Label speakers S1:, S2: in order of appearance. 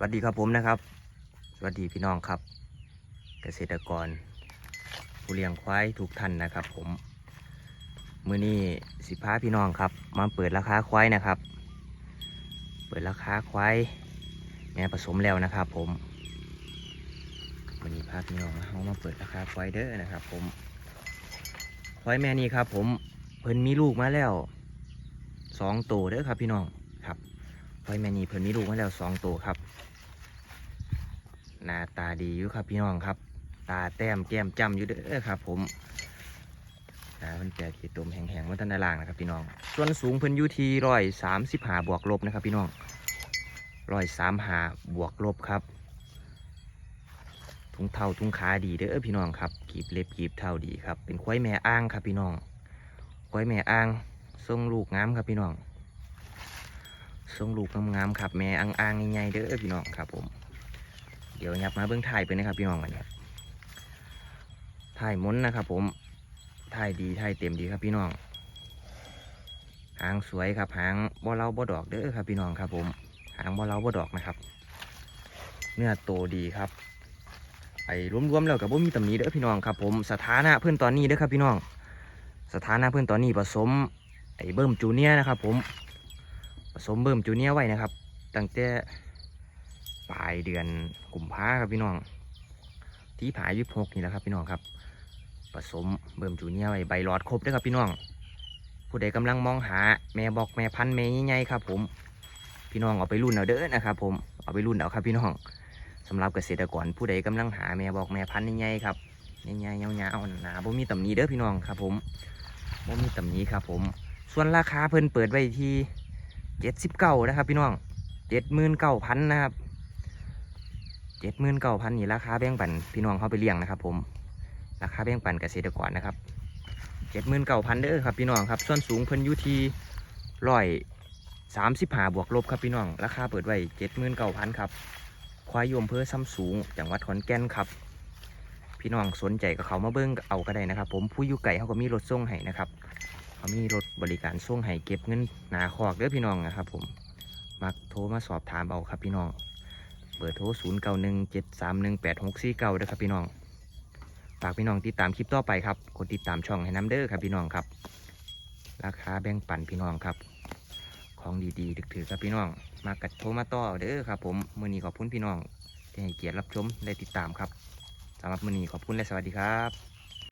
S1: สวัสดีครับผมนะครับ สวัสดีพี่น้องครับ เกษตรกร ผู้เลี้ยงควายทุกท่านนะครับ ผมมือนี้สิพาพี่น้องครับ มาเปิดราคาควายนะครับ เปิดราคาควายแม่ผสมแล้วนะครับ ผมมือนี้พาพี่น้องเอามาเปิดราคาควายเด้อนะครับ ผมควายแม่นี้ครับ ผมเพิ่นมีลูกมาแล้วสองตัวเด้อครับ พี่น้อง ควายแม่นีเพิ่นมีลูกมาแล้วสองตัวครับหน้าตาดีอยู่ครับพี่น้องครับ ตาแต้มแก้มจ้ำอยู่เด้อครับผมตาเพิ่นแปดขีดตมแห้งๆมาตั้งแต่ล่างนะครับพี่น้อง ส่วนสูงเพิ่นอยู่ที่ร้อยสามสิบหาบวกลบนะครับพี่น้องร้อยสามหาบวกลบครับทุงเท่าทุงขาดีเด้อพี่น้องครับกีบเล็บกีบเท่าดีครับ เป็นควายแม่อ้างครับพี่น้องควายแม่อ้างทรงลูกงามครับพี่น้อง ทรงลูกงามๆครับ แม่อ่างๆใหญ่ๆเด้อพี่น้องครับผม เดี๋ยวยับมาเบื้องถ่ายไปนะครับ พี่น้องกันครับถ่ายมุนนะครับ ผมถ่ายดีถ่ายเต็มดีครับพี่น้องหางสวยครับหางบ่เล้าบ่ดอกเด้อครับ พี่น้องครับ ผมหางบ่เล้าบ่ดอกนะครับ เนื้อโตดีครับไอ้รวมๆแล้วกับบ่มีตำหนิเด้อพี่น้องครับ ผมสถานะเพื่อนตอนนี้เด้อครับ พี่น้อง สถานะเพื่อนตอนนี้ผสมไอ้เบิ่มจูเนียนะครับ ผม สมเบิ่มจูเนียไว้นะครับ ตั้งแต่ปลายเดือนกุมภาครับพี่น้อง ที่ผายยี่หกนี่แหละครับพี่น้องครับ ผสมเบิ่มจูเนียไว้ใบหลอดครบด้วยครับพี่น้อง ผู้ใดกำลังมองหาแม่บอกแม่พันแม่ใหญ่ๆครับ ผม พี่น้องเอาไปรุ่นเอาเด้อนะครับ ผมเอาไปรุ่นเอาครับพี่น้องสำหรับเกษตรกรผู้ใดกำลังหาแม่บอกแม่พันใหญ่ๆครับใหญ่ๆยาวๆหนาบ่มีตำหนิเด้อพี่น้องครับ ผมบ่มีตำหนิครับ ผม ส่วนราคาเพิ่นเปิดไว้ที่ เจ็ดสิบเก้านะครับ พี่น้องเจ็ดหมื่นเก้าพันนะครับเจ็ดหมื่นเก้าพันนี่ราคาแบ่งปันพี่น้องเขาไปเลี้ยงนะครับ ผมราคาแบ่งปันเกษตรกรนะครับเจ็ดหมื่นเก้าพันเด้อครับพี่น้องครับส่วนสูงเพิ่นอยู่ที่ร้อยสามสิบห้าบวกลบครับพี่น้องราคาเปิดไว้เจ็ดหมื่นเก้าพันครับควายยมเพื่อซ้ำสูงจังหวัดขอนแก่นครับ พี่น้องสนใจกับเขามาเบิ้งเอาก็ได้นะครับ ผมผู้อยู่ไก่เขาก็มีรถส่งให้นะครับ เขามีรถบริการส่งให้เก็บเงินหนาคอกเด้อพี่น้องนะครับ ผมมักโทรมาสอบถามเอาครับพี่น้อง เบอร์โทร0 9 1 7 3 1 8 6 4 9เด้อครับพี่น้องฝากพี่น้องติดตามคลิปต่อไปครับกดติดตามช่องให้น้ำเด้อครับพี่น้องครับ ราคาแบ่งปันพี่น้องครับ ของดีๆถือๆครับพี่น้อง มากัดโทรมาต่อเด้อครับผมมือนี้ขอบคุณพี่น้องที่ให้เกียรติรับชมและติดตามครับสำหรับมือนี้ขอบคุณและสวัสดีครับ